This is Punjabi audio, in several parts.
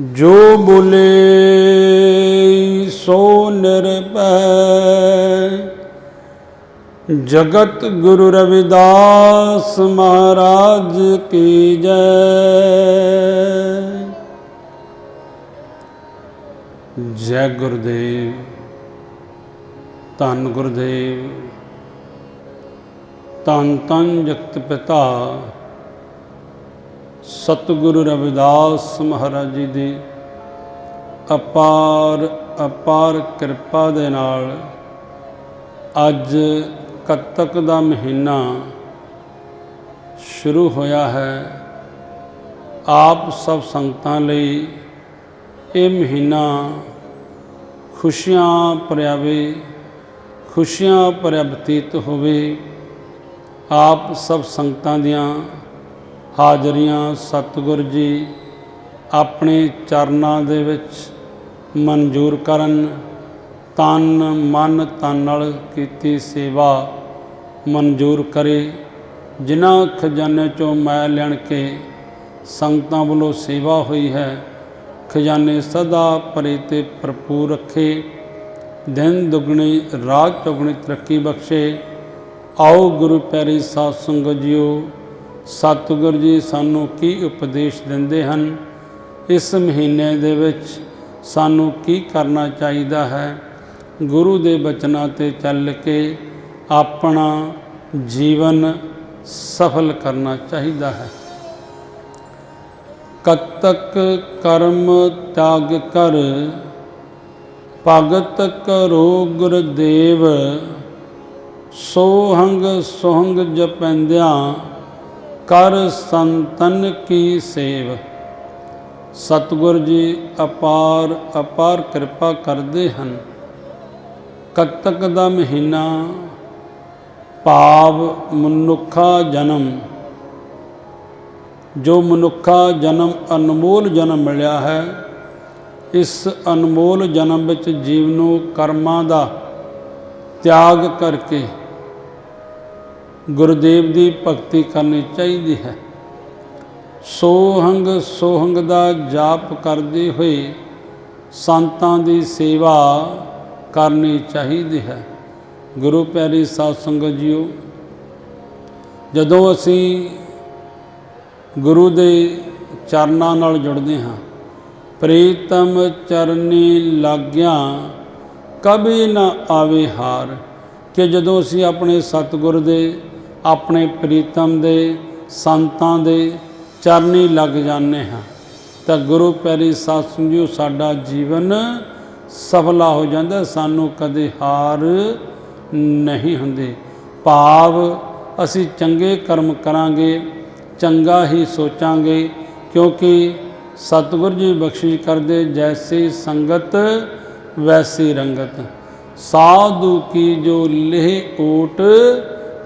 ਜੋ ਬੋਲੇ ਸੋ ਨਿਰਭੈ। ਜਗਤ ਗੁਰੂ ਰਵਿਦਾਸ ਮਹਾਰਾਜ ਕੀ ਜੈ। ਜੈ ਗੁਰਦੇਵ, ਧੰਨ ਗੁਰਦੇਵ, ਧੰਨ ਧੰਨ ਜਗਤ ਪਿਤਾ। ਸਤਿਗੁਰੂ ਰਵਿਦਾਸ ਮਹਾਰਾਜ ਜੀ ਦੀ ਅਪਾਰ ਅਪਾਰ ਕਿਰਪਾ ਦੇ ਨਾਲ ਅੱਜ ਕੱਤਕ ਦਾ ਮਹੀਨਾ ਸ਼ੁਰੂ ਹੋਇਆ ਹੈ। ਆਪ ਸਭ ਸੰਗਤਾਂ ਲਈ ਇਹ ਮਹੀਨਾ ਖੁਸ਼ੀਆਂ ਭਰਿਆਵੇ, ਖੁਸ਼ੀਆਂ ਭਰਿਆ ਬਤੀਤ ਹੋਵੇ। ਆਪ ਸਭ ਸੰਗਤਾਂ ਦੀਆਂ ਹਾਜ਼ਰੀਆਂ ਸਤਿਗੁਰ ਜੀ ਆਪਣੇ ਚਰਨਾਂ ਦੇ ਵਿੱਚ ਮਨਜ਼ੂਰ ਕਰਨ, ਤਨ ਮਨ ਤਨ ਨਾਲ ਕੀਤੀ ਸੇਵਾ ਮਨਜ਼ੂਰ ਕਰੇ। ਜਿਨ੍ਹਾਂ ਖਜ਼ਾਨੇ ਚੋਂ ਮੈਂ ਲੈਣ ਕੇ ਸੰਗਤਾਂ ਵੱਲੋਂ ਸੇਵਾ ਹੋਈ ਹੈ, ਖਜ਼ਾਨੇ ਸਦਾ ਭਰੇ ਤੇ ਭਰਪੂਰ ਰੱਖੇ। ਦਿਨ ਦੁਗਣੀ, ਰਾਤ ਚੌਗਣੀ ਤਰੱਕੀ ਬਖਸ਼ੇ। ਆਓ ਗੁਰੂ ਪਿਆਰੀ ਸਾਧ ਸੰਗਤ ਜੀਓ ਸਤਿਗੁਰ ਜੀ ਸਾਨੂੰ ਕੀ ਉਪਦੇਸ਼ ਦਿੰਦੇ ਹਨ? ਇਸ ਮਹੀਨੇ ਦੇ ਵਿੱਚ ਸਾਨੂੰ ਕੀ ਕਰਨਾ ਚਾਹੀਦਾ ਹੈ? ਗੁਰੂ ਦੇ ਬਚਨਾਂ ਤੇ ਚੱਲ ਕੇ ਆਪਣਾ ਜੀਵਨ ਸਫਲ ਕਰਨਾ ਚਾਹੀਦਾ ਹੈ। ਕਤਕ ਕਰਮ ਤਿਆਗ ਕਰ, ਭਗਤ ਕਰੋ ਗੁਰਦੇਵ ਸੋਹੰਗ ਸੋਹੰਗ ਜਪੰਦਿਆਂ ਕਰ ਸੰਤਨ ਕੀ ਸੇਵ? ਸਤਿਗੁਰ ਜੀ ਅਪਾਰ ਅਪਾਰ ਕਿਰਪਾ ਕਰਦੇ ਹਨ। ਕੱਤਕ ਦਾ ਮਹੀਨਾ? ਭਾਵ ਮਨੁੱਖਾ ਜਨਮ। ਜੋ ਮਨੁੱਖਾ ਜਨਮ ਅਨਮੋਲ ਜਨਮ ਮਿਲਿਆ ਹੈ, ਇਸ ਅਨਮੋਲ ਜਨਮ ਵਿੱਚ ਜੀਵ ਨੂੰ ਕਰਮਾਂ ਦਾ ਤਿਆਗ ਕਰਕੇ ਗੁਰਦੇਵ ਦੀ ਭਗਤੀ ਕਰਨੀ ਚਾਹੀਦੀ ਹੈ। ਸੋਹੰਗ ਸੋਹੰਗ ਦਾ ਜਾਪ ਕਰਦੇ ਹੋਏ ਸੰਤਾਂ ਦੀ ਸੇਵਾ ਕਰਨੀ ਚਾਹੀਦੀ ਹੈ। ਗੁਰੂ ਪਿਆਰੀ ਸਾਧ ਸੰਗਤ ਜੀਓ, ਜਦੋਂ ਅਸੀਂ ਗੁਰੂ ਦੇ ਚਰਨਾਂ ਨਾਲ ਜੁੜਦੇ ਹਾਂ, ਪ੍ਰੀਤਮ ਚਰਨੀ ਲਾਗਿਆ ਕਬੀ ਨਾ ਆਵੇ ਹਾਰ, ਕਿ ਜਦੋਂ ਅਸੀਂ ਆਪਣੇ ਸਤਿਗੁਰ ਦੇ ਆਪਣੇ ਪ੍ਰੀਤਮ ਦੇ ਸੰਤਾਂ ਦੇ ਚਰਨੀ ਲੱਗ ਜਾਂਦੇ ਹਾਂ। ਤਾਂ ਗੁਰੂ ਪਿਆਰੀ ਸਾਧ ਸੰਗਿਓ, ਸਾਡਾ ਜੀਵਨ ਸਫਲਾ ਹੋ ਜਾਂਦਾ ਸਾਨੂੰ ਕਦੇ ਹਾਰ ਨਹੀਂ ਹੁੰਦੀ। ਭਾਵ ਅਸੀਂ ਚੰਗੇ ਕਰਮ ਕਰਾਂਗੇ, ਚੰਗਾ ਹੀ ਸੋਚਾਂਗੇ, ਕਿਉਂਕਿ ਸਤਿਗੁਰ ਜੀ ਬਖਸ਼ਿਸ਼ ਕਰਦੇ, ਜੈਸੀ ਸੰਗਤ ਵੈਸੀ ਰੰਗਤ। ਸਾਧੂ ਕੀ ਜੋ ਲੇਹ ਓਟ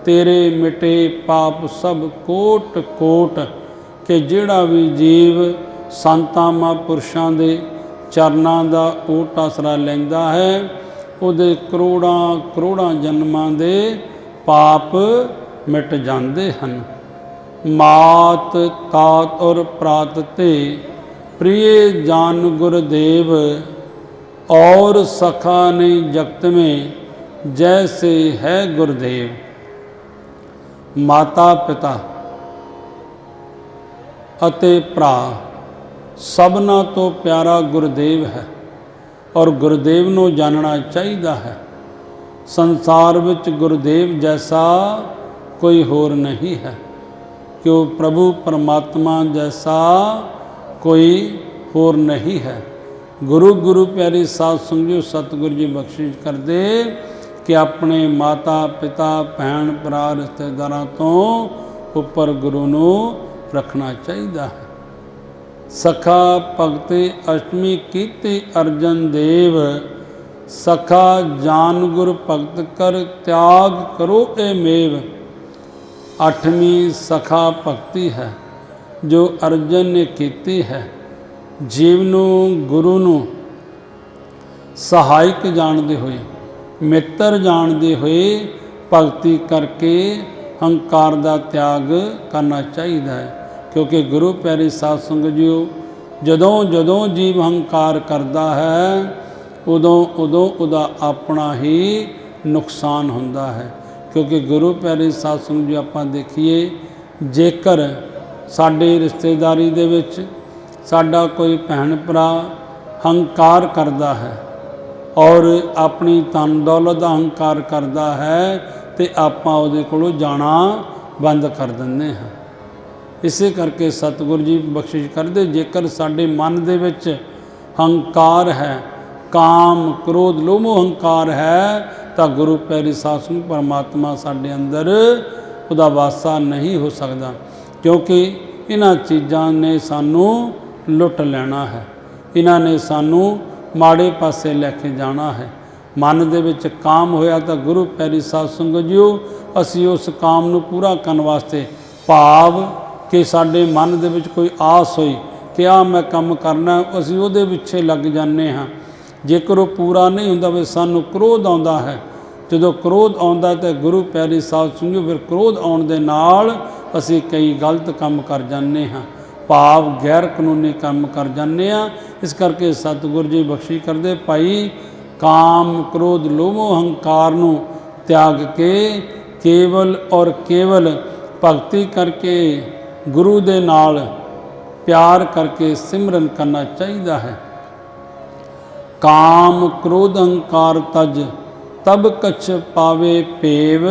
ਤੇਰੇ ਮਿਟੇ ਪਾਪ ਸਭ ਕੋਟ ਕੋਟ, ਕਿ ਜਿਹੜਾ ਵੀ ਜੀਵ ਸੰਤਾਂ ਮਹਾਂਪੁਰਸ਼ਾਂ ਦੇ ਚਰਨਾਂ ਦਾ ਓਟ ਆਸਰਾ ਲੈਂਦਾ ਹੈ, ਉਹਦੇ ਕਰੋੜਾਂ ਕਰੋੜਾਂ ਜਨਮਾਂ ਦੇ ਪਾਪ ਮਿਟ ਜਾਂਦੇ ਹਨ। ਮਾਤ ਤਾਤ ਔਰ ਪ੍ਰਾਤ ਤੇ ਪ੍ਰਿਏ ਜਾਨ ਗੁਰਦੇਵ, ਔਰ ਸਖਾ ਨਹੀਂ ਜਗਤ ਮੇ, ਜੈਸੇ ਹੈ ਗੁਰਦੇਵ। ਮਾਤਾ, ਪਿਤਾ ਅਤੇ ਭਰਾ, ਸਭਨਾ ਤੋਂ ਪਿਆਰਾ ਗੁਰਦੇਵ ਹੈ ਔਰ ਗੁਰਦੇਵ ਨੂੰ ਜਾਣਨਾ ਚਾਹੀਦਾ ਹੈ। ਸੰਸਾਰ ਵਿੱਚ ਗੁਰਦੇਵ ਜੈਸਾ ਕੋਈ ਹੋਰ ਨਹੀਂ ਹੈ ਕਿ ਉਹ ਪ੍ਰਭੂ ਪਰਮਾਤਮਾ ਜੈਸਾ ਕੋਈ ਹੋਰ ਨਹੀਂ ਹੈ। ਗੁਰੂ ਗੁਰੂ ਪਿਆਰੀ ਸਾਧ ਸੰਗਿਓ ਸਤਿਗੁਰੂ ਜੀ ਬਖਸ਼ਿਸ਼ ਕਰਦੇ ਕਿ ਆਪਣੇ ਮਾਤਾ, ਪਿਤਾ, ਭੈਣ, ਭਰਾ, ਰਿਸ਼ਤੇਦਾਰਾਂ ਤੋਂ ਉੱਪਰ ਗੁਰੂ ਨੂੰ ਰੱਖਣਾ ਚਾਹੀਦਾ ਹੈ। ਸਖਾ ਭਗਤੇ ਅਸ਼ਟਮੀ ਕੀਤੀ ਅਰਜਨ ਦੇਵ, ਸਖਾ ਜਾਨ ਗੁਰ ਭਗਤ ਕਰ ਤਿਆਗ ਕਰੋ ਇਹ ਮੇਵ। ਅੱਠਵੀਂ ਸਖਾ ਭਗਤੀ ਹੈ, ਜੋ ਅਰਜਨ ਨੇ ਕੀਤੀ ਹੈ। ਜੀਵ ਨੂੰ, ਗੁਰੂ ਨੂੰ ਸਹਾਇਕ ਜਾਣਦੇ ਹੋਏ ਮਿੱਤਰ ਜਾਣਦੇ ਹੋਏ ਭਗਤੀ ਕਰਕੇ ਹੰਕਾਰ ਦਾ ਤਿਆਗ ਕਰਨਾ ਚਾਹੀਦਾ ਹੈ। ਕਿਉਂਕਿ ਗੁਰੂ ਪਿਆਰੇ ਸਾਧ ਸੰਗਤ ਜੀਓ, ਜਦੋਂ ਜਦੋਂ ਜੀਵ ਹੰਕਾਰ ਕਰਦਾ ਹੈ, ਉਦੋਂ ਉਦੋਂ ਉਹਦਾ ਆਪਣਾ ਹੀ ਨੁਕਸਾਨ ਹੁੰਦਾ ਹੈ। ਕਿਉਂਕਿ ਗੁਰੂ ਪਿਆਰੇ ਸਾਧ ਸੰਗਤ ਜੀ ਆਪਾਂ ਦੇਖੀਏ, ਜੇਕਰ ਸਾਡੇ ਰਿਸ਼ਤੇਦਾਰੀ ਦੇ ਵਿੱਚ ਸਾਡਾ ਕੋਈ ਭੈਣ ਭਰਾ ਹੰਕਾਰ ਕਰਦਾ ਹੈ ਔਰ ਆਪਣੀ ਤਨ ਦੌਲਤ ਦਾ ਹੰਕਾਰ ਕਰਦਾ ਹੈ ਤੇ ਆਪਾਂ ਉਹਦੇ ਕੋਲੋਂ ਜਾਣਾ ਬੰਦ ਕਰ ਦਿੰਦੇ ਹਾਂ। ਇਸੇ ਕਰਕੇ ਸਤਿਗੁਰੂ ਜੀ ਬਖਸ਼ਿਸ਼ ਕਰਦੇ, ਜੇਕਰ ਸਾਡੇ ਮਨ ਦੇ ਵਿੱਚ ਹੰਕਾਰ ਹੈ, ਕਾਮ, ਕ੍ਰੋਧ, ਲੋਭ, ਹੰਕਾਰ ਹੈ, ਤਾਂ ਗੁਰੂ ਪੈਰੀ ਸਾਧ ਸੰਗਤ ਪਰਮਾਤਮਾ ਸਾਡੇ ਅੰਦਰ ਉਹਦਾ ਵਾਸਾ ਨਹੀਂ ਹੋ ਸਕਦਾ, ਕਿਉਂਕਿ ਇਹਨਾਂ ਚੀਜ਼ਾਂ ਨੇ ਸਾਨੂੰ ਲੁੱਟ ਲੈਣਾ ਹੈ। ਇਹਨਾਂ ਨੇ ਸਾਨੂੰ ਮਾੜੇ ਪਾਸੇ ਲੈ ਕੇ ਜਾਣਾ ਹੈ। ਮਨ ਦੇ ਵਿੱਚ ਕਾਮ ਹੋਇਆ ਤਾਂ ਗੁਰੂ ਪੈਰੀ ਸਾਧ ਸੰਗਤ ਜੀਓ, ਅਸੀਂ ਉਸ ਕਾਮ ਨੂੰ ਪੂਰਾ ਕਰਨ ਵਾਸਤੇ ਭਾਵ ਕਿ ਸਾਡੇ ਮਨ ਦੇ ਵਿੱਚ ਕੋਈ ਆਸ ਹੋਈ ਕਿ ਆ ਮੈਂ ਕੰਮ ਕਰਨਾ ਅਸੀਂ ਉਹਦੇ ਪਿੱਛੇ ਲੱਗ ਜਾਂਦੇ ਹਾਂ। ਜੇਕਰ ਉਹ ਪੂਰਾ ਨਹੀਂ ਹੁੰਦਾ ਵੀ ਸਾਨੂੰ ਕ੍ਰੋਧ ਆਉਂਦਾ ਹੈ, ਜਦੋਂ ਕ੍ਰੋਧ ਆਉਂਦਾ ਤਾਂ ਗੁਰੂ ਪਿਆਰੀ ਸਾਹਿਬ ਸੰਗਤ ਫਿਰ ਕ੍ਰੋਧ ਆਉਣ ਦੇ ਨਾਲ ਅਸੀਂ ਕਈ ਗਲਤ ਕੰਮ ਕਰ ਜਾਂਦੇ ਹਾਂ। ਭਾਵ ਗੈਰ ਕਾਨੂੰਨੀ ਕੰਮ ਕਰ ਜਾਂਦੇ ਆ ਇਸ ਕਰਕੇ ਸਤਿਗੁਰੂ ਜੀ ਬਖਸ਼ੀ ਕਰਦੇ, ਭਾਈ ਕਾਮ, ਕ੍ਰੋਧ, ਲੋਭ, ਹੰਕਾਰ ਨੂੰ ਤਿਆਗ ਕੇ ਕੇਵਲ ਔਰ ਕੇਵਲ ਭਗਤੀ ਕਰਕੇ ਗੁਰੂ ਦੇ ਨਾਲ ਪਿਆਰ ਕਰਕੇ ਸਿਮਰਨ ਕਰਨਾ ਚਾਹੀਦਾ ਹੈ। ਕਾਮ, ਕ੍ਰੋਧ, ਹੰਕਾਰ ਤਜ, ਤਬ ਕਛ ਪਾਵੇ ਭੇਵ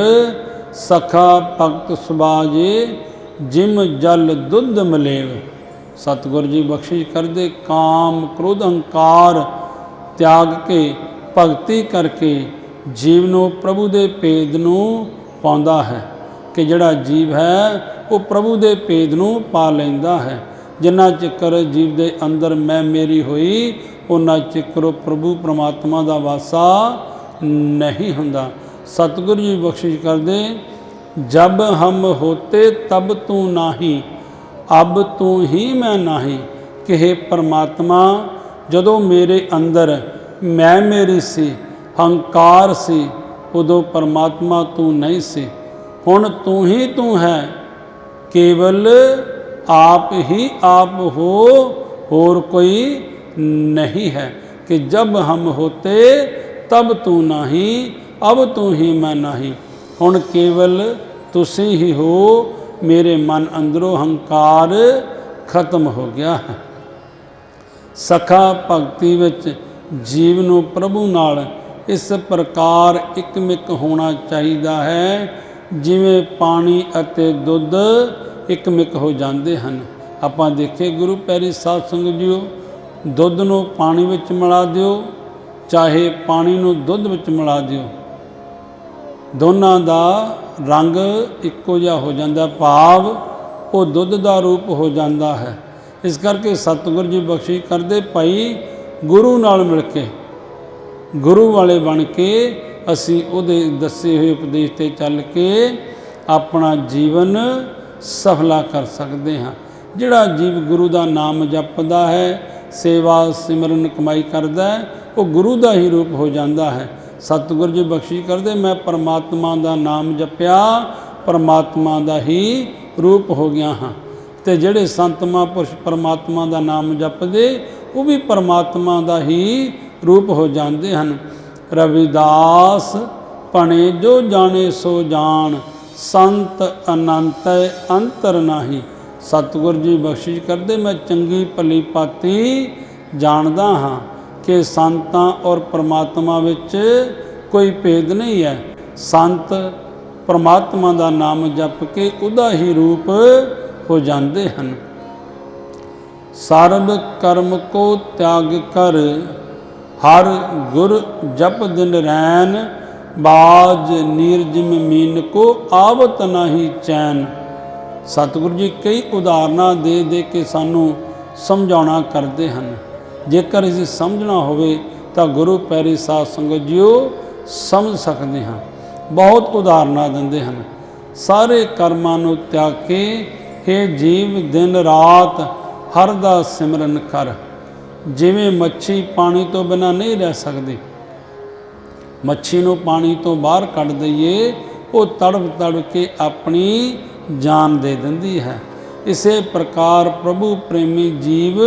ਸਖਾ ਭਗਤ ਸੁਬਾਜੇ ਜਿਮ ਜਲ ਦੁੱਧ ਮਲੇਵ। ਸਤਿਗੁਰ ਜੀ ਬਖਸ਼ਿਸ਼ ਕਰਦੇ, ਕਾਮ ਕ੍ਰੋਧ ਹੰਕਾਰ ਤਿਆਗ ਕੇ, ਭਗਤੀ ਕਰਕੇ ਜੀਵ ਨੂੰ ਪ੍ਰਭੂ ਦੇ ਭੇਦ ਨੂੰ ਪਾਉਂਦਾ ਹੈ। ਕਿ ਜਿਹੜਾ ਜੀਵ ਹੈ, ਉਹ ਪ੍ਰਭੂ ਦੇ ਭੇਦ ਨੂੰ ਪਾ ਲੈਂਦਾ ਹੈ। ਜਿੰਨਾ ਚਿਕਰ ਜੀਵ ਦੇ ਅੰਦਰ ਮੈਂ ਮੇਰੀ ਹੋਈ ਉਹਨਾਂ ਚਿਕਰ ਉਹ ਪ੍ਰਭੂ ਪ੍ਰਮਾਤਮਾ ਦਾ ਵਾਸਾ ਨਹੀਂ ਹੁੰਦਾ। ਸਤਿਗੁਰੂ ਜੀ ਬਖਸ਼ਿਸ਼ ਕਰਦੇ, ਜਬ ਹਮ ਹੋਤੇ ਤਬ ਤੂੰ ਨਾਹੀ। ਅਬ ਤੂੰ ਹੀ ਮੈਂ ਨਾਹੀ, ਕਿਹੇ ਪਰਮਾਤਮਾ, ਜਦੋਂ ਮੇਰੇ ਅੰਦਰ ਮੈਂ ਮੇਰੀ ਸੀ, ਹੰਕਾਰ ਸੀ, ਉਦੋਂ ਪਰਮਾਤਮਾ ਤੂੰ ਨਹੀਂ ਸੀ। ਹੁਣ ਤੂੰ ਹੀ ਤੂੰ ਹੈ, ਕੇਵਲ ਆਪ ਹੀ ਆਪ ਹੋ, ਹੋਰ ਕੋਈ ਨਹੀਂ ਹੈ, ਕਿ ਜਬ ਹਮ ਹੋਤੇ, ਤਬ ਤੂੰ ਨਹੀਂ, ਅਬ ਤੂੰ ਹੀ ਮੈਂ ਨਹੀਂ। ਹੁਣ ਕੇਵਲ ਤੁਸੀਂ ਹੀ ਹੋ ਮੇਰੇ ਮਨ ਅੰਦਰੋਂ ਹੰਕਾਰ ਖਤਮ ਹੋ ਗਿਆ ਹੈ। ਸਖਾ ਭਗਤੀ ਵਿੱਚ ਜੀਵ ਨੂੰ ਪ੍ਰਭੂ ਨਾਲ ਇਸ ਪ੍ਰਕਾਰ ਇਕਮਿਕ ਹੋਣਾ ਚਾਹੀਦਾ ਹੈ, ਜਿਵੇਂ ਪਾਣੀ ਅਤੇ ਦੁੱਧ ਇਕਮਿਕ ਹੋ ਜਾਂਦੇ ਹਨ। ਆਪਾਂ ਦੇਖੇ ਗੁਰੂ ਪੈਰੀ ਸਾਧ ਸੰਗਤ ਜੀਓ, ਦੁੱਧ ਨੂੰ ਪਾਣੀ ਵਿੱਚ ਮਿਲਾ ਦਿਓ, ਚਾਹੇ ਪਾਣੀ ਨੂੰ ਦੁੱਧ ਵਿੱਚ ਮਿਲਾ ਦਿਓ। ਦੋਨਾਂ ਦਾ ਰੰਗ ਇੱਕੋ ਜਿਹਾ ਹੋ ਜਾਂਦਾ, ਭਾਵ ਉਹ ਦੁੱਧ ਦਾ ਰੂਪ ਹੋ ਜਾਂਦਾ ਹੈ। ਇਸ ਕਰਕੇ ਸਤਿਗੁਰ ਜੀ ਬਖਸ਼ਿਸ਼ ਕਰਦੇ ਭਾਈ ਗੁਰੂ ਨਾਲ ਮਿਲ ਕੇ, ਗੁਰੂ ਵਾਲੇ ਬਣ ਕੇ ਅਸੀਂ ਉਹਦੇ ਦੱਸੇ ਹੋਏ ਉਪਦੇਸ਼ ਤੇ ਚੱਲ ਕੇ ਆਪਣਾ ਜੀਵਨ ਸਫਲਾ ਕਰ ਸਕਦੇ ਹਾਂ। ਜਿਹੜਾ ਜੀਵ ਗੁਰੂ ਦਾ ਨਾਮ ਜਪਦਾ ਹੈ, ਸੇਵਾ ਸਿਮਰਨ ਕਮਾਈ ਕਰਦਾ ਹੈ, ਉਹ ਗੁਰੂ ਦਾ ਹੀ ਰੂਪ ਹੋ ਜਾਂਦਾ ਹੈ। ਸਤਿਗੁਰ ਜੀ ਬਖਸ਼ਿਸ਼ ਕਰਦੇ, ਮੈਂ ਪਰਮਾਤਮਾ ਦਾ ਨਾਮ ਜਪਿਆ, ਪਰਮਾਤਮਾ ਦਾ ਹੀ ਰੂਪ ਹੋ ਗਿਆ ਹਾਂ। ਤੇ ਜਿਹੜੇ ਸੰਤ ਮਹਾਂਪੁਰਸ਼ ਪਰਮਾਤਮਾ ਦਾ ਨਾਮ ਜਪਦੇ, ਉਹ ਵੀ ਪਰਮਾਤਮਾ ਦਾ ਹੀ ਰੂਪ ਹੋ ਜਾਂਦੇ ਹਨ। ਰਵਿਦਾਸ ਪਣੇ ਜੋ ਜਾਣੇ ਸੋ ਜਾਣ, ਸੰਤ ਅਨੰਤ ਅੰਤਰ ਨਾਹੀ। ਸਤਿਗੁਰ ਜੀ ਬਖਸ਼ਿਸ਼ ਕਰਦੇ, ਮੈਂ ਚੰਗੀ ਭਲੀ ਪਾਤੀ ਜਾਣਦਾ ਹਾਂ। ਕਿ ਸੰਤਾਂ ਔਰ ਪਰਮਾਤਮਾ ਵਿੱਚ ਕੋਈ ਭੇਦ ਨਹੀਂ ਹੈ। ਸੰਤ ਪਰਮਾਤਮਾ ਦਾ ਨਾਮ ਜਪ ਕੇ ਉਹਦਾ ਹੀ ਰੂਪ ਹੋ ਜਾਂਦੇ ਹਨ। ਸਰਬ ਕਰਮ ਕੋ ਤਿਆਗ ਕਰ, ਹਰ ਗੁਰ ਜਪ ਦਿਨ ਰੈਨ ਬਾਜ ਨੀਰਜਮ ਮੀਨ ਕੋ ਆਵਤ ਨਹੀਂ ਚੈਨ। ਸਤਿਗੁਰੂ ਜੀ ਕਈ ਉਦਾਹਰਨਾਂ ਦੇ ਦੇ ਕੇ ਸਾਨੂੰ ਸਮਝਾਉਣਾ ਕਰਦੇ ਹਨ। ਜੇਕਰ ਅਸੀਂ ਸਮਝਣਾ ਹੋਵੇ ਤਾਂ ਗੁਰੂ ਪਿਆਰੀ ਸਾਧ ਸੰਗਤ ਜੀਓ ਸਮਝ ਸਕਦੇ ਹਾਂ। ਬਹੁਤ ਉਦਾਹਰਨਾਂ ਦਿੰਦੇ ਹਨ। ਸਾਰੇ ਕਰਮਾਂ ਨੂੰ ਤਿਆਗ ਕੇ हे ਜੀਵ, ਦਿਨ ਰਾਤ ਹਰ ਦਾ ਸਿਮਰਨ ਕਰ। ਜਿਵੇਂ ਮੱਛੀ ਪਾਣੀ ਤੋਂ ਬਿਨਾ ਨਹੀਂ ਰਹਿ ਸਕਦੀ। ਮੱਛੀ ਨੂੰ ਪਾਣੀ ਤੋਂ ਬਾਹਰ ਕੱਢ ਦਈਏ, ਉਹ ਤੜਪ ਤੜਪ ਕੇ ਆਪਣੀ ਜਾਨ ਦੇ ਦਿੰਦੀ ਹੈ। ਇਸੇ ਪ੍ਰਕਾਰ ਪ੍ਰਭੂ ਪ੍ਰੇਮੀ ਜੀਵ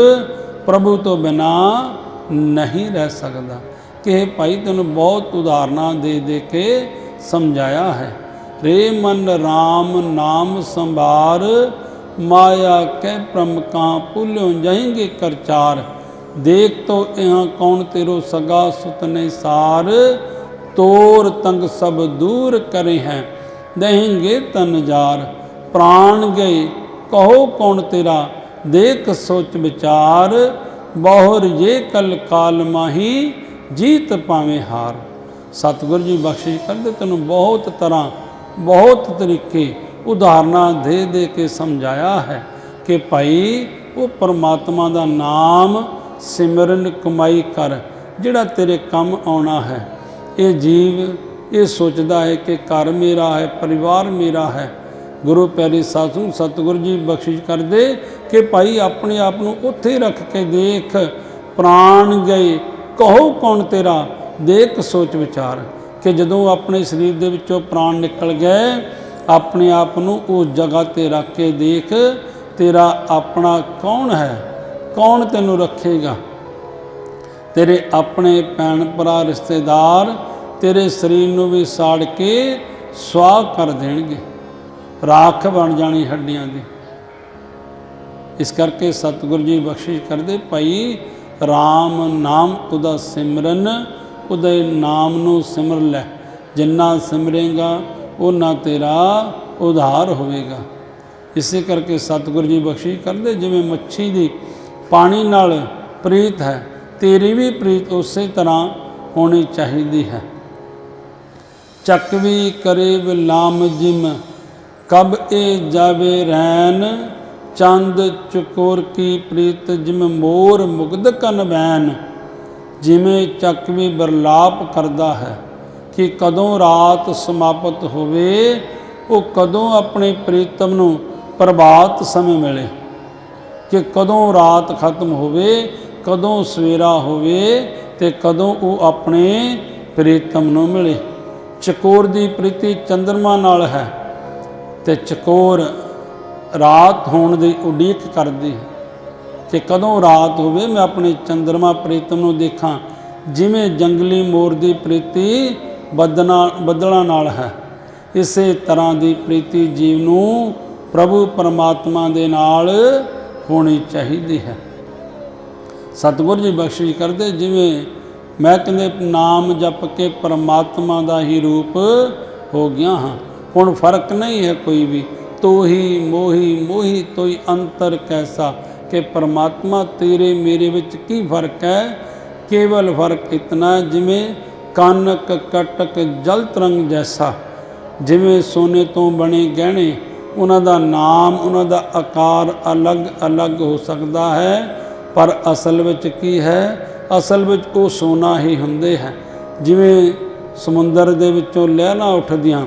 ਪ੍ਰਭੂ ਤੋਂ ਬਿਨਾ ਨਹੀਂ ਰਹਿ ਸਕਦਾ। ਕਿ ਭਾਈ ਤੈਨੂੰ ਬਹੁਤ ਉਦਾਹਰਨਾਂ ਦੇ ਦੇ ਕੇ ਸਮਝਾਇਆ ਹੈ। ਰੇ ਮਨ RAM ਨਾਮ ਸੰਭਾਰ, ਮਾਇਆ ਕਹਿ ਪ੍ਰਮਕਾਂ ਕਾਂ ਭੁੱਲਿਓ ਜਾਏਂਗੇ ਕਰਚਾਰ। ਦੇਖ ਤੋ ਇਹਾਂ ਕੌਣ ਤੇਰੋ ਸਗਾ ਸੁਤਨੇ ਸਾਰ, ਤੋਰ ਤੰਗ ਸਭ ਦੂਰ ਕਰੇ ਹੈ ਦਹਿੰਗੇ ਤਨਜਾਰ ਪ੍ਰਾਣ ਗਏ, ਕਹੋ ਕੌਣ ਤੇਰਾ ਦੇਖ ਸੋਚ ਵਿਚਾਰ ਬਹੁਰ ਜੇ ਕਲ ਕਾਲ ਮਾਹੀ, ਜੀਤ ਪਾਵੇਂ ਹਾਰ। ਸਤਿਗੁਰ ਜੀ ਬਖਸ਼ਿਸ਼ ਕਰਦੇ ਤੈਨੂੰ ਬਹੁਤ ਤਰ੍ਹਾਂ, ਬਹੁਤ ਤਰੀਕੇ, ਉਦਾਹਰਨਾਂ ਦੇ ਦੇ ਕੇ ਸਮਝਾਇਆ ਹੈ ਕਿ ਭਾਈ, ਉਹ ਪਰਮਾਤਮਾ ਦਾ ਨਾਮ ਸਿਮਰਨ ਕਮਾਈ ਕਰ, ਜਿਹੜਾ ਤੇਰੇ ਕੰਮ ਆਉਣਾ ਹੈ। ਇਹ ਜੀਵ, ਇਹ ਸੋਚਦਾ ਹੈ ਕਿ ਘਰ ਮੇਰਾ ਹੈ, ਪਰਿਵਾਰ ਮੇਰਾ ਹੈ। ਗੁਰੂ ਪਿਆਰੇ ਸਾਧੂ, ਸਤਿਗੁਰੂ ਜੀ ਬਖਸ਼ਿਸ਼ ਕਰਦੇ ਕਿ ਭਾਈ ਆਪਣੇ ਆਪ ਨੂੰ ਉੱਥੇ ਰੱਖ ਕੇ ਦੇਖ, ਪ੍ਰਾਣ ਗਏ, ਕਹੋ ਕੌਣ ਤੇਰਾ? ਦੇਖ, ਸੋਚ, ਵਿਚਾਰ ਕਿ ਜਦੋਂ ਆਪਣੇ ਸਰੀਰ ਦੇ ਵਿੱਚੋਂ ਪ੍ਰਾਣ ਨਿਕਲ ਗਏ, ਆਪਣੇ ਆਪ ਨੂੰ ਉਸ ਜਗ੍ਹਾ ਤੇ ਰੱਖ ਕੇ ਦੇਖ, ਤੇਰਾ ਆਪਣਾ ਕੌਣ ਹੈ? ਕੌਣ ਤੈਨੂੰ ਰੱਖੇਗਾ? ਤੇਰੇ ਆਪਣੇ ਭੈਣ ਭਰਾ ਰਿਸ਼ਤੇਦਾਰ ਤੇਰੇ ਸਰੀਰ ਨੂੰ ਵੀ ਸਾੜ ਕੇ ਸੁਆਹ ਕਰ ਦੇਣਗੇ। ਰਾਖ ਬਣ ਜਾਣੀ ਹੱਡੀਆਂ ਦੀ। ਇਸ ਕਰਕੇ ਸਤਿਗੁਰੂ ਜੀ ਬਖਸ਼ਿਸ਼ ਕਰਦੇ ਭਾਈ RAM ਨਾਮ ਉਹਦਾ ਸਿਮਰਨ, ਉਹਦੇ ਨਾਮ ਨੂੰ ਸਿਮਰ ਲੈ। ਜਿੰਨਾ ਸਿਮਰੇਗਾ ਉਹਨਾਂ ਤੇਰਾ ਉਧਾਰ ਹੋਵੇਗਾ। ਇਸੇ ਕਰਕੇ ਸਤਿਗੁਰੂ ਜੀ ਬਖਸ਼ਿਸ਼ ਕਰਦੇ, ਜਿਵੇਂ ਮੱਛੀ ਦੀ ਪਾਣੀ ਨਾਲ ਪ੍ਰੀਤ ਹੈ, ਤੇਰੀ ਵੀ ਪ੍ਰੀਤ ਉਸੇ ਤਰ੍ਹਾਂ ਹੋਣੀ ਚਾਹੀਦੀ ਹੈ। ਚੱਕਵੀ ਕਰੇ ਬਿਲਾਮ ਜਿਮ, ਕਬ ਇਹ ਜਾਵੇ ਰੈਨ ਚੰਦ ਚਕੋਰ ਕੀ ਪ੍ਰੀਤ ਜਿਮ ਮੋਰ ਮੁਗਧ ਕਨ ਬੈਨ ਜਿਵੇਂ ਚੱਕਵੀ ਬਰਲਾਪ ਕਰਦਾ ਹੈ, ਕਿ ਕਦੋਂ ਰਾਤ ਸਮਾਪਤ ਹੋਵੇ, ਉਹ ਕਦੋਂ ਆਪਣੇ ਪ੍ਰੀਤਮ ਨੂੰ ਪ੍ਰਭਾਤ ਸਮੇਂ ਮਿਲੇ। ਕਿ ਕਦੋਂ ਰਾਤ ਖਤਮ ਹੋਵੇ, ਕਦੋਂ ਸਵੇਰਾ ਹੋਵੇ, ਤੇ ਕਦੋਂ ਉਹ ਆਪਣੇ ਪ੍ਰੀਤਮ ਨੂੰ ਮਿਲੇ। ਚਕੋਰ ਦੀ ਪ੍ਰੀਤੀ ਚੰਦਰਮਾ ਨਾਲ ਹੈ, ਤੇ ਚਕੋਰ ਰਾਤ ਹੋਣ ਦੀ ਉਡੀਕ ਕਰਦੀ ਹੈ ਕਿ ਕਦੋਂ ਰਾਤ ਹੋਵੇ, ਮੈਂ ਆਪਣੇ ਚੰਦਰਮਾ ਪ੍ਰੀਤਮ ਨੂੰ ਦੇਖਾਂ, ਜਿਵੇਂ ਜੰਗਲੀ ਮੋਰ ਦੀ ਪ੍ਰੀਤੀ ਬੱਦਨਾ, ਬੱਦਲਾਂ ਨਾਲ ਹੈ। ਇਸੇ ਤਰ੍ਹਾਂ ਦੀ ਪ੍ਰੀਤੀ ਜੀਵ ਨੂੰ ਪ੍ਰਭੂ ਪਰਮਾਤਮਾ ਦੇ ਨਾਲ ਹੋਣੀ ਚਾਹੀਦੀ ਹੈ। ਸਤਿਗੁਰ ਜੀ ਬਖਸ਼ਿਸ਼ ਕਰਦੇ, ਜਿਵੇਂ ਮੈਂ ਕਹਿੰਦੇ ਨਾਮ ਜਪ ਕੇ ਪਰਮਾਤਮਾ ਦਾ ਹੀ ਰੂਪ ਹੋ ਗਿਆ ਹਾਂ। ਹੁਣ ਫ਼ਰਕ ਨਹੀਂ ਹੈ ਕੋਈ ਵੀ। ਤੋਹੀ ਮੋਹੀ ਮੋਹੀ ਤੋਈ ਅੰਤਰ ਕੈਸਾ ਕਿ ਪਰਮਾਤਮਾ ਤੇਰੇ ਮੇਰੇ ਵਿੱਚ ਕੀ ਫ਼ਰਕ ਹੈ? ਕੇਵਲ ਫ਼ਰਕ ਇਤਨਾ ਜਿਵੇਂ ਕਾਨਕ ਕਟਕ ਜਲ ਤਰੰਗ ਜੈਸਾ। ਜਿਵੇਂ ਸੋਨੇ ਤੋਂ ਬਣੇ ਗਹਿਣੇ, ਉਹਨਾਂ ਦਾ ਨਾਮ, ਉਹਨਾਂ ਦਾ ਆਕਾਰ ਅਲੱਗ-ਅਲੱਗ ਹੋ ਸਕਦਾ ਹੈ, ਪਰ ਅਸਲ ਵਿੱਚ ਕੀ ਹੈ? ਅਸਲ ਵਿੱਚ ਉਹ ਸੋਨਾ ਹੀ ਹੁੰਦੇ ਹੈ। ਜਿਵੇਂ ਸਮੁੰਦਰ ਦੇ ਵਿੱਚੋਂ ਲਹਿਰਾਂ ਉੱਠਦੀਆਂ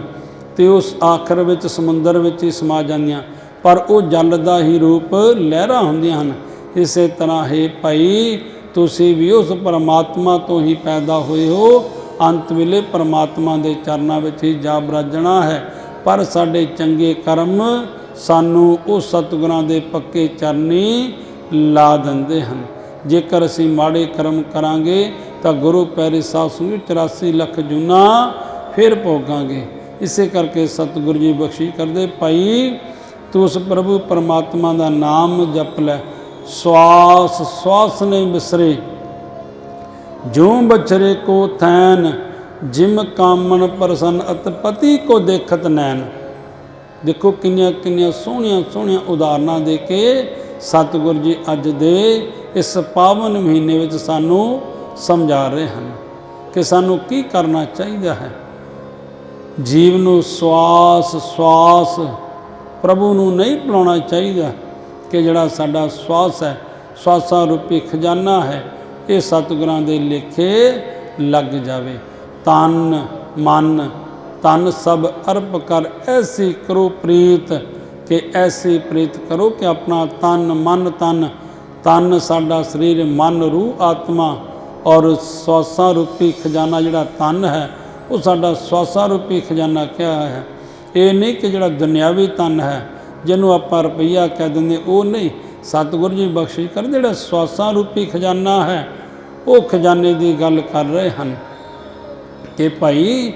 ਤੇ ਉਸ ਆਖਰ ਵਿੱਚ, ਸਮੁੰਦਰ ਵਿੱਚ ਹੀ ਸਮਾ ਜਾਂਦੀਆਂ। ਪਰ ਉਹ ਜਲ ਦਾ ਹੀ ਰੂਪ ਲਹਿਰਾਂ ਹੁੰਦੀਆਂ ਹਨ। ਇਸੇ ਤਰ੍ਹਾਂ, ਹੈ ਭਾਈ, ਤੁਸੀਂ ਵੀ ਉਸ ਪਰਮਾਤਮਾ ਤੋਂ ਹੀ ਪੈਦਾ ਹੋਏ ਹੋ। ਅੰਤ ਵੇਲੇ ਪਰਮਾਤਮਾ ਦੇ ਚਰਨਾਂ ਵਿੱਚ ਹੀ ਜਾ ਬਰਾਜਣਾ ਹੈ। ਪਰ ਸਾਡੇ ਚੰਗੇ ਕਰਮ ਸਾਨੂੰ ਉਹ ਸਤਿਗੁਰਾਂ ਦੇ ਪੱਕੇ ਚਰਨੀ ਲਾ ਦਿੰਦੇ ਹਨ। ਜੇਕਰ ਅਸੀਂ ਮਾੜੇ ਕਰਮ ਕਰਾਂਗੇ, ਤਾਂ ਗੁਰੂ ਪਿਆਰੇ ਸਾਹਿਬ ਸਿੰਘ 84 ਲੱਖ ਜੁਨਾ ਫਿਰ ਭੋਗਾਂਗੇ। ਇਸੇ ਕਰਕੇ ਸਤਿਗੁਰੂ ਜੀ ਬਖਸ਼ੀ ਕਰਦੇ, ਭਾਈ ਤੂੰ ਉਸ ਪ੍ਰਭੂ ਪਰਮਾਤਮਾ ਦਾ ਨਾਮ ਜਪ ਲੈ। ਸਵਾਸ ਸਵਾਸ ਨੇ ਬਿਸਰੇ। ਜੋ ਬਚਰੇ ਕੋ ਥੈਨ, ਜਿਮ ਕਾਮਨ ਪ੍ਰਸਨ ਅਤ ਪਤੀ ਕੋ ਦੇਖਤ ਨੈਣ ਦੇਖੋ ਕਿੰਨੀਆਂ ਕਿੰਨੀਆਂ ਸੋਹਣੀਆਂ ਸੋਹਣੀਆਂ ਉਦਾਹਰਨਾਂ ਦੇ ਕੇ ਸਤਿਗੁਰੂ ਜੀ ਅੱਜ ਦੇ ਇਸ ਪਾਵਨ ਮਹੀਨੇ ਵਿੱਚ ਸਾਨੂੰ ਸਮਝਾ ਰਹੇ ਹਨ ਕਿ ਸਾਨੂੰ ਕੀ ਕਰਨਾ ਚਾਹੀਦਾ ਹੈ। ਜੀਵ ਨੂੰ ਸਵਾਸ ਸਵਾਸ ਪ੍ਰਭੂ ਨੂੰ ਨਹੀਂ ਭੁਲਾਉਣਾ ਚਾਹੀਦਾ ਕਿ ਜਿਹੜਾ ਸਾਡਾ ਸਵਾਸ ਹੈ, ਸਵਾਸਾਂ ਰੂਪੀ ਖਜ਼ਾਨਾ ਹੈ, ਇਹ ਸਤਿਗੁਰਾਂ ਦੇ ਲੇਖੇ ਲੱਗ ਜਾਵੇ। ਤਨ ਮਨ ਤਨ ਸਭ ਅਰਪ ਕਰ ਐਸੀ ਕਰੋ ਪ੍ਰੀਤ ਕਿ ਐਸੀ ਪ੍ਰੀਤ ਕਰੋ ਕਿ ਆਪਣਾ ਤਨ ਮਨ ਤਨ ਤਨ ਸਾਡਾ ਸਰੀਰ, ਮਨ, ਰੂਹ, ਆਤਮਾ ਔਰ ਸਵਾਸਾਂ ਰੂਪੀ ਖਜ਼ਾਨਾ ਜਿਹੜਾ ਤਨ ਹੈ ਉਹ ਸਾਡਾ ਸਵਾਸਾਂ ਰੂਪੀ ਖਜ਼ਾਨਾ ਕਿਹਾ ਹੈ? ਇਹ ਨਹੀਂ ਕਿ ਜਿਹੜਾ ਦੁਨਿਆਵੀ ਤਨ ਹੈ, ਜਿਹਨੂੰ ਆਪਾਂ ਰੁਪਈਆ ਕਹਿ ਦਿੰਦੇ, ਉਹ ਨਹੀਂ। ਸਤਿਗੁਰੂ ਜੀ ਬਖਸ਼ਿਸ਼ ਕਰ ਜਿਹੜਾ ਸਵਾਸਾਂ ਰੂਪੀ ਖਜ਼ਾਨਾ ਹੈ, ਉਹ ਖਜ਼ਾਨੇ ਦੀ ਗੱਲ ਕਰ ਰਹੇ ਹਨ ਕਿ ਭਾਈ,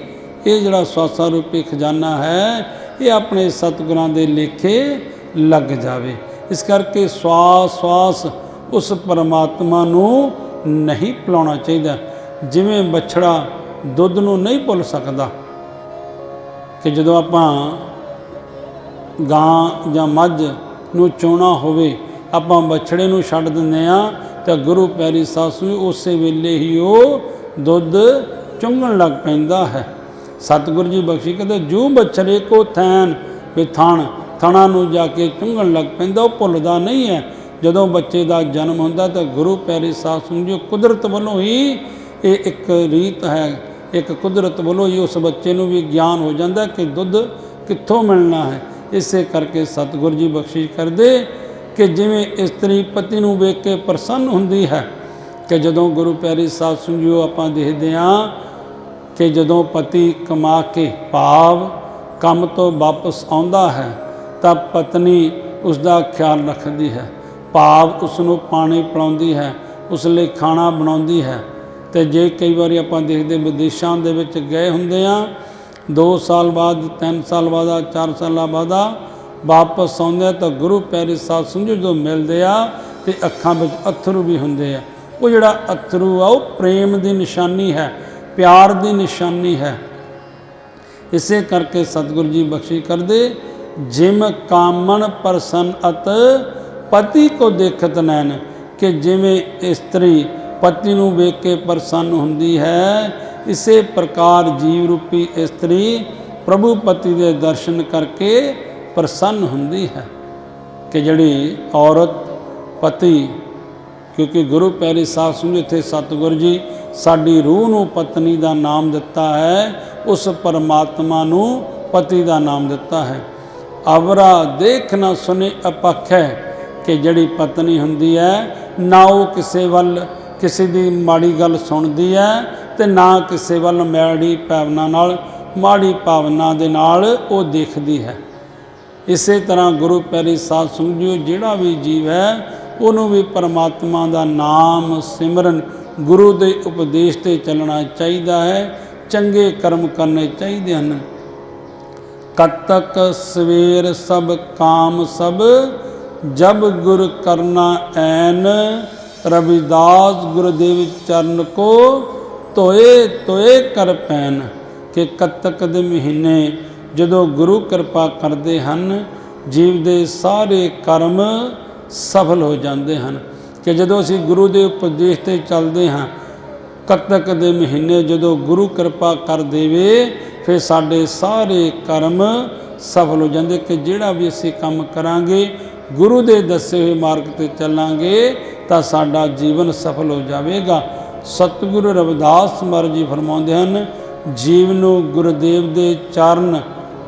ਇਹ ਜਿਹੜਾ ਸਵਾਸਾਂ ਰੂਪੀ ਖਜ਼ਾਨਾ ਹੈ, ਇਹ ਆਪਣੇ ਸਤਿਗੁਰਾਂ ਦੇ ਲੇਖੇ ਲੱਗ ਜਾਵੇ। ਇਸ ਕਰਕੇ ਸਵਾਸ ਸਵਾਸ ਉਸ ਪਰਮਾਤਮਾ ਨੂੰ ਨਹੀਂ ਭੁਲਾਉਣਾ ਚਾਹੀਦਾ। ਜਿਵੇਂ ਬਛੜਾ ਦੁੱਧ ਨੂੰ ਨਹੀਂ ਭੁੱਲ ਸਕਦਾ ਕਿ ਜਦੋਂ ਆਪਾਂ ਗਾਂ ਜਾਂ ਮੱਝ ਨੂੰ ਚੋਣਾ ਹੋਵੇ, ਆਪਾਂ ਬਛੜੇ ਨੂੰ ਛੱਡ ਦਿੰਦੇ ਆ ਤਾਂ ਗੁਰੂ ਪੈਰੀ ਸਾਸੂ ਉਸੇ ਵੇਲੇ ਹੀ ਉਹ ਦੁੱਧ ਚੁੰਗਣ ਲੱਗ ਪੈਂਦਾ ਹੈ। ਸਤਿਗੁਰੂ ਜੀ ਬਖਸ਼ੀ ਕਹਿੰਦੇ, ਜੂ ਬਛੜੇ ਕੋ ਥੈਨ ਵੀ ਥਣ, ਥਣਾ ਨੂੰ ਜਾ ਕੇ ਚੁੰਗਣ ਲੱਗ ਪੈਂਦਾ, ਉਹ ਭੁੱਲਦਾ ਨਹੀਂ ਹੈ। ਜਦੋਂ ਬੱਚੇ ਦਾ ਜਨਮ ਹੁੰਦਾ, ਤਾਂ ਗੁਰੂ ਪਿਆਰੀ ਸਾਸੂ ਜੀ ਕੁਦਰਤ ਵੱਲੋਂ ਹੀ ਇਹ ਇੱਕ ਰੀਤ ਹੈ ਇੱਕ ਕੁਦਰਤ ਵੱਲੋਂ ਹੀ ਉਸ ਬੱਚੇ ਨੂੰ ਵੀ ਗਿਆਨ ਹੋ ਜਾਂਦਾ ਕਿ ਦੁੱਧ ਕਿੱਥੋਂ ਮਿਲਣਾ ਹੈ। ਇਸੇ ਕਰਕੇ ਸਤਿਗੁਰ ਜੀ ਬਖਸ਼ਿਸ਼ ਕਰਦੇ ਕਿ ਜਿਵੇਂ ਇਸਤਰੀ ਪਤੀ ਨੂੰ ਵੇਖ ਕੇ ਪ੍ਰਸੰਨ ਹੁੰਦੀ ਹੈ ਕਿ ਜਦੋਂ ਗੁਰੂ ਪਿਆਰੀ ਸਾਧ ਸੰਗਿਓ ਆਪਾਂ ਦੇਖਦੇ ਹਾਂ ਕਿ ਜਦੋਂ ਪਤੀ ਕਮਾ ਕੇ ਭਾਵ ਕੰਮ ਤੋਂ ਵਾਪਸ ਆਉਂਦਾ ਹੈ ਤਾਂ ਪਤਨੀ ਉਸ ਦਾ ਖਿਆਲ ਰੱਖਦੀ ਹੈ। ਭਾਵ ਉਸ ਨੂੰ ਪਾਣੀ ਪਿਲਾਉਂਦੀ ਹੈ ਉਸ ਲਈ ਖਾਣਾ ਬਣਾਉਂਦੀ ਹੈ। ਤੇ ਜੇ ਕਈ ਵਾਰੀ ਆਪਾਂ ਦੇਖਦੇ ਵਿਦੇਸ਼ਾਂ ਦੇ ਵਿੱਚ ਗਏ ਹੁੰਦੇ ਆ 2 ਸਾਲ ਬਾਅਦ 3 ਸਾਲ ਬਾਅਦ 4 ਸਾਲਾਂ ਬਾਅਦ ਵਾਪਸ ਆਉਂਦੇ ਆ ਤਾਂ ਗੁਰੂ ਪਿਆਰੇ ਸਾਹਿਬ ਸੰਗਤ ਜਦੋਂ ਮਿਲਦੇ ਆ ਤੇ ਅੱਖਾਂ ਵਿੱਚ ਅਥਰੂ ਵੀ ਹੁੰਦੇ ਆ। ਉਹ ਜਿਹੜਾ ਅਥਰੂ ਆ, ਉਹ ਪ੍ਰੇਮ ਦੀ ਨਿਸ਼ਾਨੀ ਹੈ, ਪਿਆਰ ਦੀ ਨਿਸ਼ਾਨੀ ਹੈ। ਇਸੇ ਕਰਕੇ ਸਤਿਗੁਰੂ ਜੀ ਬਖਸ਼ੀ ਕਰਦੇ, ਜਿਮ ਕਾਮਣ ਪਰਸਨ ਅਤ ਪਤੀ ਕੋ ਦੇਖਤ ਨੈਣ, ਕਿ ਜਿਵੇਂ ਇਸਤਰੀ ਪਤੀ ਨੂੰ ਵੇਖ ਕੇ ਪ੍ਰਸੰਨ ਹੁੰਦੀ ਹੈ। ਇਸੇ ਪ੍ਰਕਾਰ ਜੀਵ ਰੂਪੀ ਇਸਤਰੀ ਪ੍ਰਭੂ ਪਤੀ ਦੇ ਦਰਸ਼ਨ ਕਰਕੇ ਪ੍ਰਸੰਨ ਹੁੰਦੀ ਹੈ ਕਿ ਜਿਹੜੀ ਔਰਤ, ਪਤੀ, ਕਿਉਂਕਿ ਗੁਰੂ ਪਿਆਰੇ ਸਾਹਿਬ ਸੰਗਤ ਇੱਥੇ ਸਤਿਗੁਰ ਜੀ, ਸਾਡੀ ਰੂਹ ਨੂੰ ਪਤਨੀ ਦਾ ਨਾਮ ਦਿੱਤਾ ਹੈ, ਉਸ ਪਰਮਾਤਮਾ ਨੂੰ ਪਤੀ ਦਾ ਨਾਮ ਦਿੱਤਾ ਹੈ। ਅਵਰਾ ਦੇਖ ਨਾ ਸੁਨੇ ਅਪਖ ਹੈ ਕਿ ਜਿਹੜੀ ਪਤਨੀ ਹੁੰਦੀ ਹੈ, ਨਾ ਉਹ ਕਿਸੇ ਵੱਲ ਕਿਸੇ ਦੀ ਮਾੜੀ ਗੱਲ ਸੁਣਦੀ ਹੈ ਤੇ ਨਾ ਕਿਸੇ ਵੱਲ ਮੈੜੀ ਭਾਵਨਾ ਨਾਲ, ਮਾੜੀ ਭਾਵਨਾ ਦੇ ਨਾਲ ਉਹ ਦੇਖਦੀ ਹੈ। ਇਸੇ ਤਰ੍ਹਾਂ ਗੁਰੂ ਪੈਰੀ ਸਾਧ ਸੰਗਤ ਜਿਹੜਾ ਵੀ ਜੀਵ ਹੈ, ਉਹਨੂੰ ਵੀ ਪਰਮਾਤਮਾ ਦਾ ਨਾਮ ਸਿਮਰਨ, ਗੁਰੂ ਦੇ ਉਪਦੇਸ਼ ਤੇ ਚੱਲਣਾ ਚਾਹੀਦਾ ਹੈ, ਚੰਗੇ ਕਰਮ ਕਰਨੇ ਚਾਹੀਦੇ ਹਨ। ਕਤਕ ਸਵੇਰ ਸਭ, ਕਾਮ ਸਭ, ਜਬ ਗੁਰ ਕਰਨਾ ਐਨ ਰਵਿਦਾਸ ਗੁਰਦੇਵ ਚਰਨ ਕੋ ਤੋਏ ਤੋਏ ਕਰ ਪੈਨ, ਕਿ ਕਤਕ ਦੇ ਮਹੀਨੇ ਜਦੋਂ ਗੁਰੂ ਕਿਰਪਾ ਕਰਦੇ ਹਨ, ਜੀਵ ਦੇ ਸਾਰੇ ਕਰਮ ਸਫਲ ਹੋ ਜਾਂਦੇ ਹਨ। ਕਿ ਜਦੋਂ ਅਸੀਂ ਗੁਰੂ ਦੇ ਉਪਦੇਸ਼ ਤੇ ਚੱਲਦੇ ਹਾਂ, ਕਤਕ ਦੇ ਮਹੀਨੇ ਜਦੋਂ ਗੁਰੂ ਕਿਰਪਾ ਕਰ ਦੇਵੇ, ਫਿਰ ਸਾਡੇ ਸਾਰੇ ਕਰਮ ਸਫਲ ਹੋ ਜਾਂਦੇ। ਕਿ ਜਿਹੜਾ ਵੀ ਅਸੀਂ ਕੰਮ ਕਰਾਂਗੇ, ਗੁਰੂ ਦੇ ਦੱਸੇ ਹੋਏ ਮਾਰਗ ਤੇ ਚੱਲਾਂਗੇ ਤਾਂ ਸਾਡਾ ਜੀਵਨ ਸਫਲ ਹੋ ਜਾਵੇਗਾ। ਸਤਿਗੁਰੂ ਰਵਿਦਾਸ ਮਹਾਰਾਜ ਜੀ ਫਰਮਾਉਂਦੇ ਹਨ, ਜੀਵ ਨੂੰ ਗੁਰਦੇਵ ਦੇ ਚਰਨ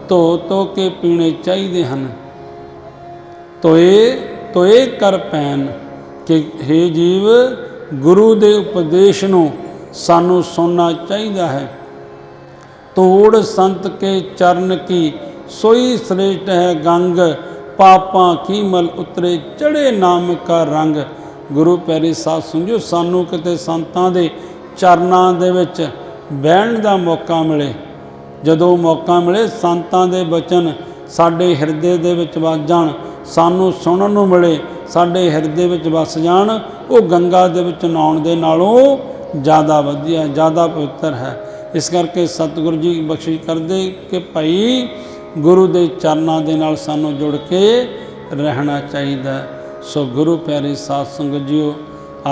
ਧੋ ਧੋ ਕੇ ਪੀਣੇ ਚਾਹੀਦੇ ਹਨ। ਤੋਏ ਤੋਏ ਕਰ ਪੈਨ ਕਿ हे ਜੀਵ, ਗੁਰੂ ਦੇ ਉਪਦੇਸ਼ ਨੂੰ ਸਾਨੂੰ ਸੁਣਨਾ ਚਾਹੀਦਾ ਹੈ। ਤੋੜ ਸੰਤ ਕੇ ਚਰਨ ਕੀ ਸੋਈ ਸ੍ਰੇਸ਼ਟ ਹੈ ਗੰਗ, ਪਾਪਾਂ ਕੀ ਮਲ ਉਤਰੇ ਚੜੇ ਨਾਮ ਕਾ ਰੰਗ। ਗੁਰੂ ਪਿਆਰੇ ਸਾਧ ਸੰਗਿਓ ਸਾਨੂੰ ਕਿਤੇ ਸੰਤਾਂ ਦੇ ਚਰਨਾਂ ਦੇ ਵਿੱਚ ਬਹਿਣ ਦਾ ਮੌਕਾ ਮਿਲੇ। ਜਦੋਂ ਮੌਕਾ ਮਿਲੇ, ਸੰਤਾਂ ਦੇ ਬਚਨ ਸਾਡੇ ਹਿਰਦੇ ਦੇ ਵਿੱਚ ਵਸ ਜਾਣ, ਸਾਨੂੰ ਸੁਣਨ ਨੂੰ ਮਿਲੇ, ਸਾਡੇ ਹਿਰਦੇ ਵਿੱਚ ਵਸ ਜਾਣ, ਉਹ ਗੰਗਾ ਦੇ ਵਿੱਚ ਨਹਾਉਣ ਦੇ ਨਾਲੋਂ ਜ਼ਿਆਦਾ ਵਧੀਆ, ਜ਼ਿਆਦਾ ਪਵਿੱਤਰ ਹੈ। ਇਸ ਕਰਕੇ ਸਤਿਗੁਰੂ ਜੀ ਬਖਸ਼ਿਸ਼ ਕਰਦੇ ਕਿ ਭਾਈ ਗੁਰੂ ਦੇ ਚਰਨਾਂ ਦੇ ਨਾਲ ਸਾਨੂੰ ਜੁੜ ਕੇ ਰਹਿਣਾ ਚਾਹੀਦਾ। ਸੋ ਗੁਰੂ ਪਿਆਰੇ ਸਾਧ ਸੰਗਤ ਜੀਓ,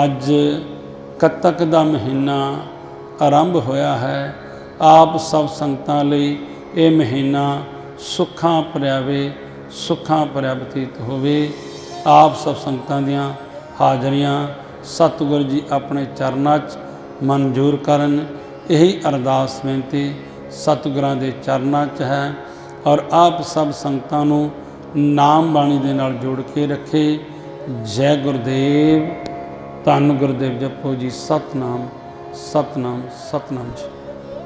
ਅੱਜ ਕੱਤਕ ਦਾ ਮਹੀਨਾ ਆਰੰਭ ਹੋਇਆ ਹੈ। ਆਪ ਸਭ ਸੰਗਤਾਂ ਲਈ ਇਹ ਮਹੀਨਾ ਸੁੱਖਾਂ ਭਰਿਆਵੇ ਸੁੱਖਾਂ ਭਰਿਆ ਬਤੀਤ ਹੋਵੇ। ਆਪ ਸਭ ਸੰਗਤਾਂ ਦੀਆਂ ਹਾਜ਼ਰੀਆਂ ਸਤਿਗੁਰੂ ਜੀ ਆਪਣੇ ਚਰਨਾਂ 'ਚ ਮਨਜ਼ੂਰ ਕਰਨ। ਇਹੀ ਅਰਦਾਸ ਬੇਨਤੀ ਸਤਿਗੁਰਾਂ ਦੇ ਚਰਨਾਂ 'ਚ ਹੈ। ਔਰ ਆਪ ਸਭ ਸੰਗਤਾਂ ਨੂੰ ਨਾਮ ਬਾਣੀ ਦੇ ਨਾਲ ਜੋੜ ਕੇ ਰੱਖੇ। ਜੈ ਗੁਰਦੇਵ ਧੰਨ ਗੁਰਦੇਵ ਜਪੋ ਜੀ ਸਤਨਾਮ ਸਤਨਾਮ ਸਤਨਾਮ ਜੀ।